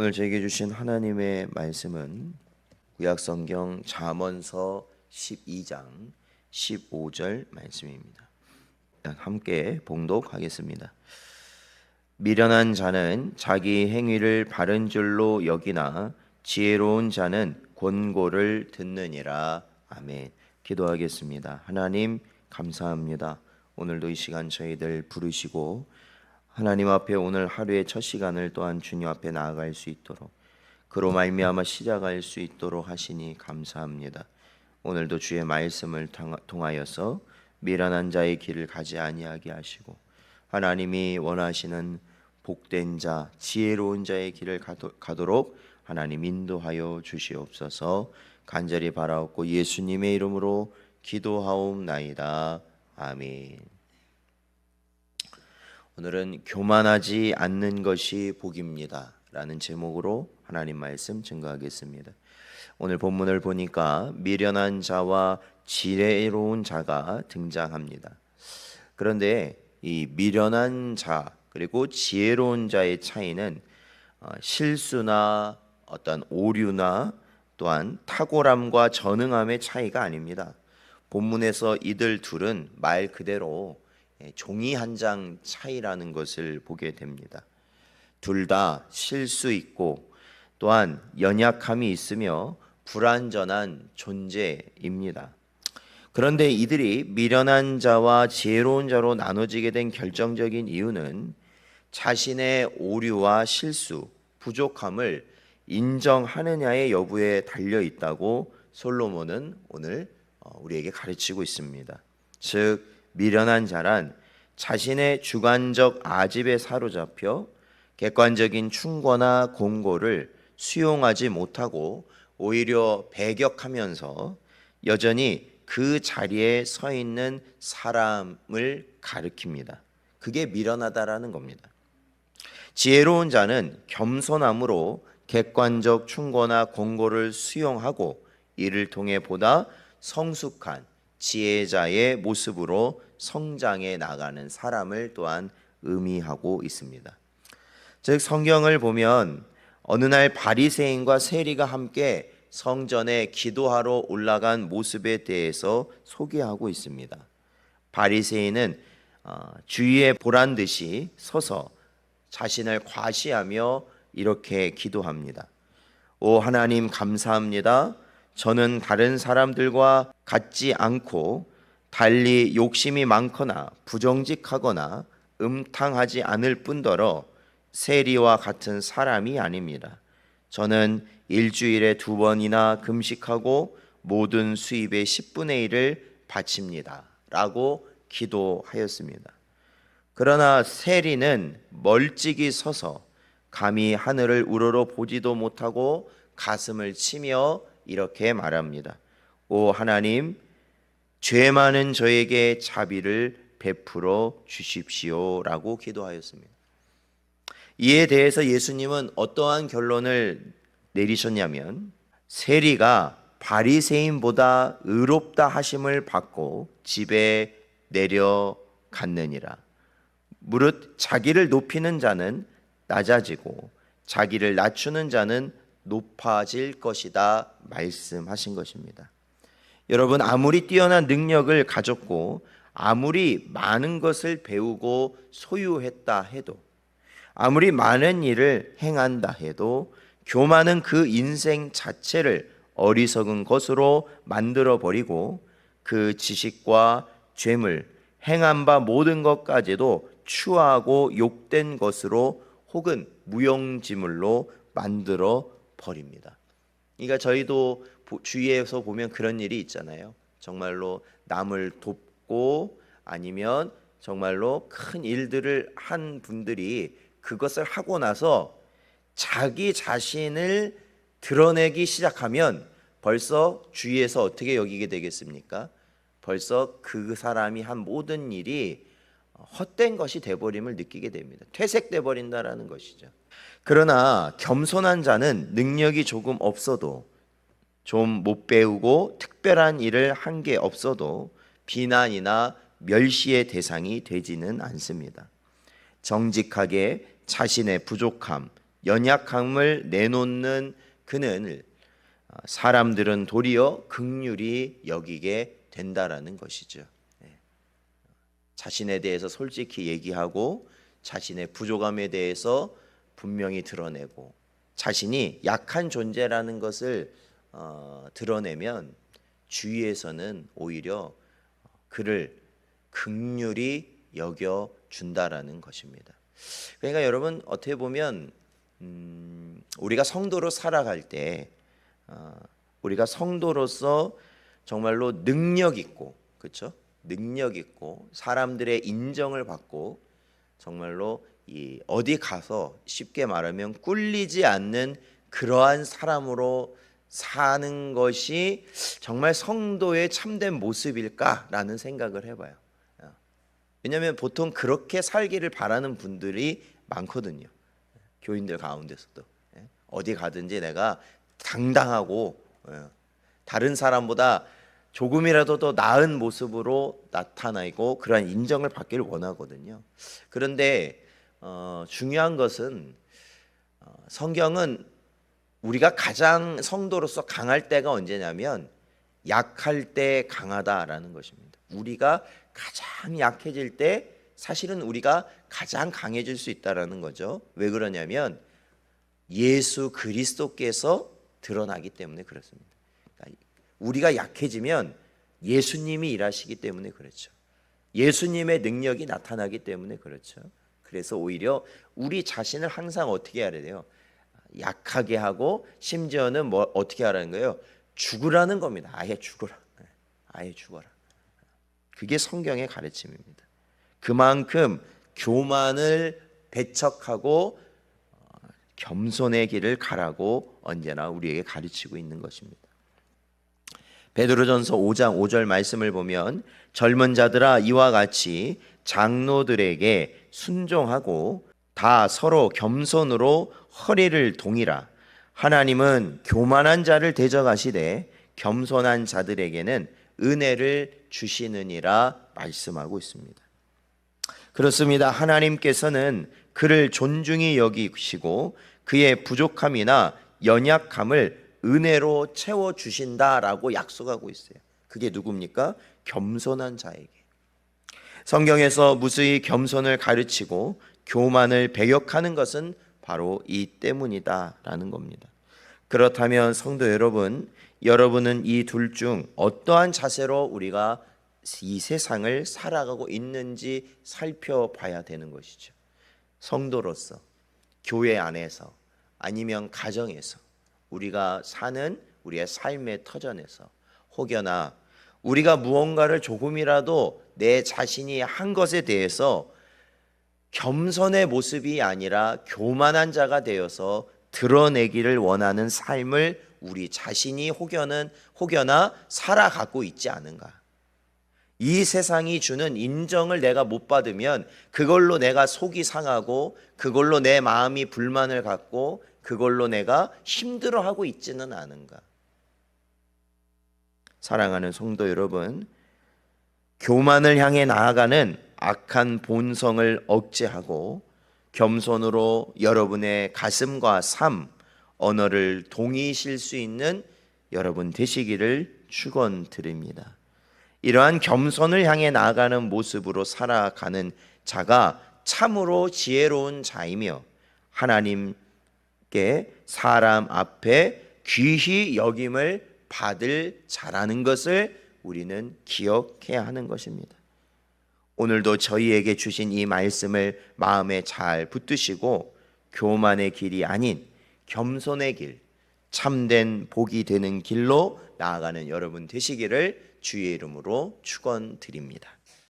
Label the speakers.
Speaker 1: 오늘 저에게 주신 하나님의 말씀은 구약 성경 잠언서 12장 15절 말씀입니다. 함께 봉독하겠습니다. 미련한 자는 자기 행위를 바른 줄로 여기나 지혜로운 자는 권고를 듣느니라. 아멘. 기도하겠습니다. 하나님 감사합니다. 오늘도 이 시간 저희들 부르시고 하나님 앞에 오늘 하루의 첫 시간을 또한 주님 앞에 나아갈 수 있도록 그로 말미암아 시작할 수 있도록 하시니 감사합니다. 오늘도 주의 말씀을 통하여서 미련한 자의 길을 가지 아니하게 하시고 하나님이 원하시는 복된 자, 지혜로운 자의 길을 가도록 하나님 인도하여 주시옵소서. 간절히 바라옵고 예수님의 이름으로 기도하옵나이다. 아멘. 오늘은 교만하지 않는 것이 복입니다. 라는 제목으로 하나님 말씀 증거하겠습니다. 오늘 본문을 보니까 미련한 자와 지혜로운 자가 등장합니다. 그런데 이 미련한 자 그리고 지혜로운 자의 차이는 어, 실수나 어떤 오류나 또한 탁월함과 전능함의 차이가 아닙니다. 본문에서 이들 둘은 말 그대로 예, 종이 한 장 차이라는 것을 보게 됩니다. 둘 다 실수 있고 또한 연약함이 있으며 불완전한 존재입니다. 그런데 이들이 미련한 자와 지혜로운 자로 나눠지게 된 결정적인 이유는 자신의 오류와 실수, 부족함을 인정하느냐의 여부에 달려 있다고 솔로몬은 오늘 어, 우리에게 가르치고 있습니다. 즉 미련한 자란 자신의 주관적 아집에 사로잡혀 객관적인 충고나 공고를 수용하지 못하고 오히려 배격하면서 여전히 그 자리에 서 있는 사람을 가리킵니다. 그게 미련하다라는 겁니다. 지혜로운 자는 겸손함으로 객관적 충고나 공고를 수용하고 이를 통해 보다 성숙한 지혜자의 모습으로 성장해 나가는 사람을 또한 의미하고 있습니다. 즉 성경을 보면 어느 날 바리새인과 세리가 함께 성전에 기도하러 올라간 모습에 대해서 소개하고 있습니다. 바리새인은 어, 주위에 보란 듯이 서서 자신을 과시하며 이렇게 기도합니다. 오 하나님 감사합니다. 저는 다른 사람들과 같지 않고 달리 욕심이 많거나 부정직하거나 음탕하지 않을 뿐더러 세리와 같은 사람이 아닙니다. 저는 일주일에 두 번이나 금식하고 모든 수입의 10분의 1을 바칩니다. 라고 기도하였습니다. 그러나 세리는 멀찍이 서서 감히 하늘을 우러러 보지도 못하고 가슴을 치며 이렇게 말합니다. 오 하나님, 죄 많은 저에게 자비를 베풀어 주십시오라고 기도하였습니다. 이에 대해서 예수님은 어떠한 결론을 내리셨냐면 세리가 바리새인보다 의롭다 하심을 받고 집에 내려갔느니라. 무릇 자기를 높이는 자는 낮아지고 자기를 낮추는 자는 높아질 것이다 말씀하신 것입니다. 여러분 아무리 뛰어난 능력을 가졌고 아무리 많은 것을 배우고 소유했다 해도 아무리 많은 일을 행한다 해도 교만은 그 인생 자체를 어리석은 것으로 만들어 버리고 그 지식과 죄물 행한 바 모든 것까지도 추하고 욕된 것으로 혹은 무용지물로 만들어 버립니다. 그러니까 저희도 주위에서 보면 그런 일이 있잖아요. 정말로 남을 돕고 아니면 정말로 큰 일들을 한 분들이 그것을 하고 나서 자기 자신을 드러내기 시작하면 벌써 주위에서 어떻게 여기게 되겠습니까? 벌써 그 사람이 한 모든 일이 헛된 것이 돼버림을 느끼게 됩니다. 퇴색돼 버린다라는 것이죠. 그러나 겸손한 자는 능력이 조금 없어도 좀 못 배우고 특별한 일을 한 게 없어도 비난이나 멸시의 대상이 되지는 않습니다. 정직하게 자신의 부족함, 연약함을 내놓는 그는 사람들은 도리어 극률이 여기게 된다라는 것이죠. 네. 자신에 대해서 솔직히 얘기하고 자신의 부족함에 대해서 분명히 드러내고 자신이 약한 존재라는 것을 어, 드러내면 주위에서는 오히려 그를 극률이 여겨 준다라는 것입니다. 그러니까 여러분 어떻게 보면 음, 우리가 성도로 살아갈 때 어, 우리가 성도로서 정말로 능력 있고 그렇죠? 능력 있고 사람들의 인정을 받고 정말로 이 어디 가서 쉽게 말하면 꿀리지 않는 그러한 사람으로 사는 것이 정말 성도의 참된 모습일까라는 생각을 해봐요. 어. 왜냐하면 보통 그렇게 살기를 바라는 분들이 많거든요. 교인들 가운데서도 예. 어디 가든지 내가 당당하고 예. 다른 사람보다 조금이라도 더 나은 모습으로 나타나고 그러한 인정을 받기를 원하거든요. 그런데 어, 중요한 것은 어, 성경은 우리가 가장 성도로서 강할 때가 언제냐면 약할 때 강하다라는 것입니다. 우리가 가장 약해질 때 사실은 우리가 가장 강해질 수 있다라는 거죠. 왜 그러냐면 예수 그리스도께서 드러나기 때문에 그렇습니다. 우리가 약해지면 예수님이 일하시기 때문에 그렇죠. 예수님의 능력이 나타나기 때문에 그렇죠. 그래서 오히려 우리 자신을 항상 어떻게 해야 돼요? 약하게 하고 심지어는 뭐 어떻게 하라는 거예요? 죽으라는 겁니다. 아예 죽어라. 네, 아예 죽어라. 그게 성경의 가르침입니다. 그만큼 교만을 배척하고 어, 겸손의 길을 가라고 언제나 우리에게 가르치고 있는 것입니다. 베드로전서 5장 5절 말씀을 보면 젊은 자들아 이와 같이 장로들에게 순종하고 다 서로 겸손으로 허리를 동이라 하나님은 교만한 자를 대적하시되 겸손한 자들에게는 은혜를 주시느니라 말씀하고 있습니다. 그렇습니다. 하나님께서는 그를 존중히 여기시고 그의 부족함이나 연약함을 은혜로 채워 주신다라고 약속하고 있어요. 그게 누굽니까? 겸손한 자에게. 성경에서 무수히 겸손을 가르치고 교만을 배격하는 것은 바로 이 때문이다라는 겁니다. 그렇다면 성도 여러분, 여러분은 이 둘 중 어떠한 자세로 우리가 이 세상을 살아가고 있는지 살펴봐야 되는 것이죠. 성도로서 교회 안에서 아니면 가정에서 우리가 사는 우리의 삶의 터전에서 혹여나 우리가 무언가를 조금이라도 내 자신이 한 것에 대해서 겸손의 모습이 아니라 교만한 자가 되어서 드러내기를 원하는 삶을 우리 자신이 혹여는 혹여나 살아가고 있지 않은가? 이 세상이 주는 인정을 내가 못 받으면 그걸로 내가 속이 상하고 그걸로 내 마음이 불만을 갖고 그걸로 내가 힘들어하고 있지는 않은가? 사랑하는 성도 여러분, 교만을 향해 나아가는 악한 본성을 억제하고 겸손으로 여러분의 가슴과 삶, 언어를 동의실 수 있는 여러분 되시기를 축원드립니다. 이러한 겸손을 향해 나아가는 모습으로 살아가는 자가 참으로 지혜로운 자이며 하나님께 사람 앞에 귀히 여김을 받을 자라는 것을 우리는 기억해야 하는 것입니다. 오늘도 저희에게 주신 이 말씀을 마음에 잘 붙드시고 교만의 길이 아닌 겸손의 길, 참된 복이 되는 길로 나아가는 여러분 되시기를 주의 이름으로 축원드립니다.